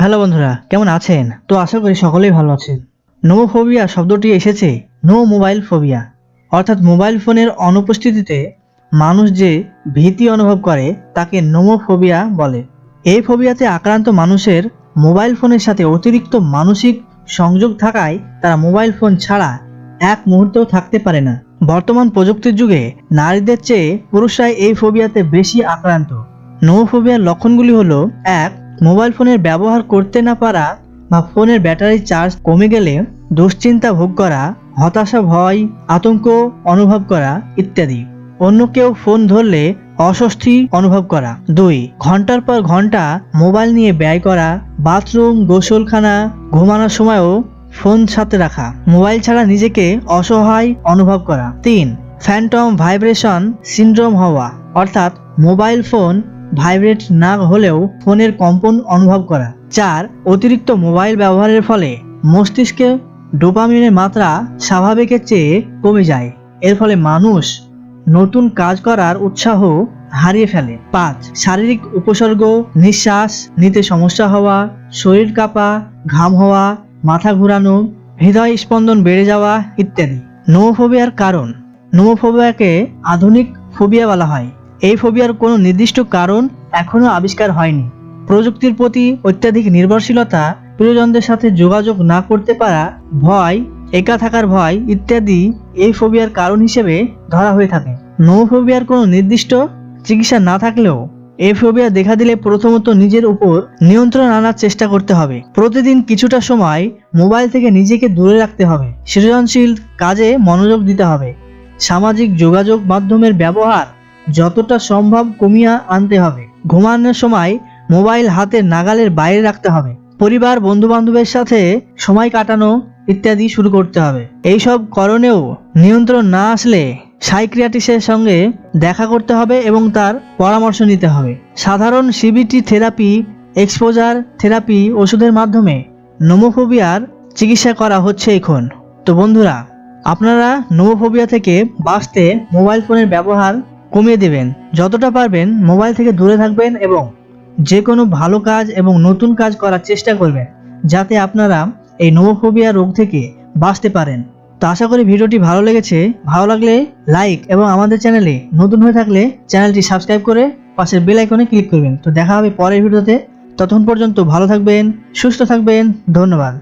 Hello বন্ধুরা, কেমন আছেন? তো আশা করি সকলেই ভালো আছেন। নোমোফোবিয়া শব্দটি এসেছে নো মোবাইল ফোবিয়া অর্থাৎ মোবাইল ফোনের অনুপস্থিতিতে মানুষ যে ভীতি অনুভব করে, তাকে নোমোফোবিয়া বলে। এই ফোবিয়াতে আক্রান্ত মানুষের মোবাইল ফোনের সাথে অতিরিক্ত মানসিক সংযোগ থাকায় তারা মোবাইল ফোন ছাড়া এক মুহূর্তেও থাকতে পারে না। বর্তমান প্রযুক্তির যুগে নারীদের চেয়ে পুরুষরাই এই ফোবিয়াতে বেশি আক্রান্ত। নোমোফোবিয়ার লক্ষণগুলি হলো, এক মোবাইল ফোনের ব্যবহার করতে না পারা বা ফোনের ব্যাটারি চার্জ কমে গেলে দুশ্চিন্তা ভোগ করা, হতাশা ভয়, আতঙ্ক অনুভব করা ইত্যাদি। অন্য কেউ ফোন ধরলে অস্বস্তি অনুভব করা। দুই, ঘণ্টার পর ঘণ্টা মোবাইল নিয়ে ব্যয় করা, বাথরুম, গোসলখানা, ঘুমানোর সময়ও ফোন সাথে রাখা। মোবাইল ছাড়া নিজেকে অসহায় অনুভব করা। তিন, ফ্যান্টম ভাইব্রেশন সিনড্রোম হওয়া। অর্থাৎ মোবাইল ফোন ভাইব্রেট না হলেও ফোনের কম্পন অনুভব করা। চার, অতিরিক্ত মোবাইল ব্যবহারের ফলে মস্তিষ্কে ডোপামিনের মাত্রা স্বাভাবিকের চেয়ে কমে যায়। এর ফলে মানুষ নতুন কাজ করার উৎসাহ হারিয়ে ফেলে। পাঁচ, শারীরিক উপসর্গ, নিঃশ্বাস, নিতে সমস্যা হওয়া, শরীর কাঁপা, ঘাম হওয়া, মাথা ঘোরানো, হৃদয় স্পন্দন বেড়ে যাওয়া ইত্যাদি। নোমোফোবিয়ার কারণ। নোমোফোবিয়াকে আধুনিক ফোবিয়া বলা হয়। এই ফোবিয়ার কোনো নির্দিষ্ট কারণ এখনও আবিষ্কার হয়নি। প্রযুক্তির প্রতি অত্যাধিক নির্ভরশীলতা, প্রিয়জনদের সাথে যোগাযোগ না করতে পারা, ভয়, একা থাকার ভয় ইত্যাদি এই ফোবিয়ার কারণ হিসেবে ধরা হয়ে থাকে। নোমোফোবিয়ার কোনো নির্দিষ্ট চিকিৎসা না থাকলেও এই ফোবিয়া দেখা দিলে প্রথমত নিজের উপর নিয়ন্ত্রণ আনার চেষ্টা করতে হবে। প্রতিদিন কিছুটা সময় মোবাইল থেকে নিজেকে দূরে রাখতে হবে। সৃজনশীল কাজে মনোযোগ দিতে হবে। সামাজিক যোগাযোগ মাধ্যমের ব্যবহার যতটা সম্ভব কমিয়ে আনতে হবে। ঘুমানোর সময় মোবাইল হাতের নাগালের বাইরে রাখতে হবে। পরিবার বন্ধু বান্ধবের সাথে সময় কাটানো ইত্যাদি শুরু করতে হবে। এইসব করণেও নিয়ন্ত্রণ না আসলে সাইক্রিয়াটিসের সঙ্গে দেখা করতে হবে এবং তার পরামর্শ নিতে হবে। সাধারণ সিবিটি থেরাপি, এক্সপোজার থেরাপি ওষুধের মাধ্যমে নোমোফোবিয়ার চিকিৎসা করা হচ্ছে এখন। তো বন্ধুরা, আপনারা নোমোফোবিয়া থেকে বাঁচতে মোবাইল ফোনের ব্যবহার কমিয়ে দেবেন। যতটা পারবেন মোবাইল থেকে দূরে থাকবেন এবং যে কোনো ভালো কাজ এবং নতুন কাজ করার চেষ্টা করবেন, যাতে আপনারা এই নোমোফোবিয়া রোগ থেকে বাঁচতে পারেন। তো আশা করি ভিডিওটি ভালো লেগেছে। ভালো লাগলে লাইক এবং আমাদের চ্যানেলে নতুন হয়ে থাকলে চ্যানেলটি সাবস্ক্রাইব করে পাশের বেল আইকনে ক্লিক করবেন। তো দেখা হবে পরের ভিডিওতে। ততক্ষণ পর্যন্ত ভালো থাকবেন, সুস্থ থাকবেন। ধন্যবাদ।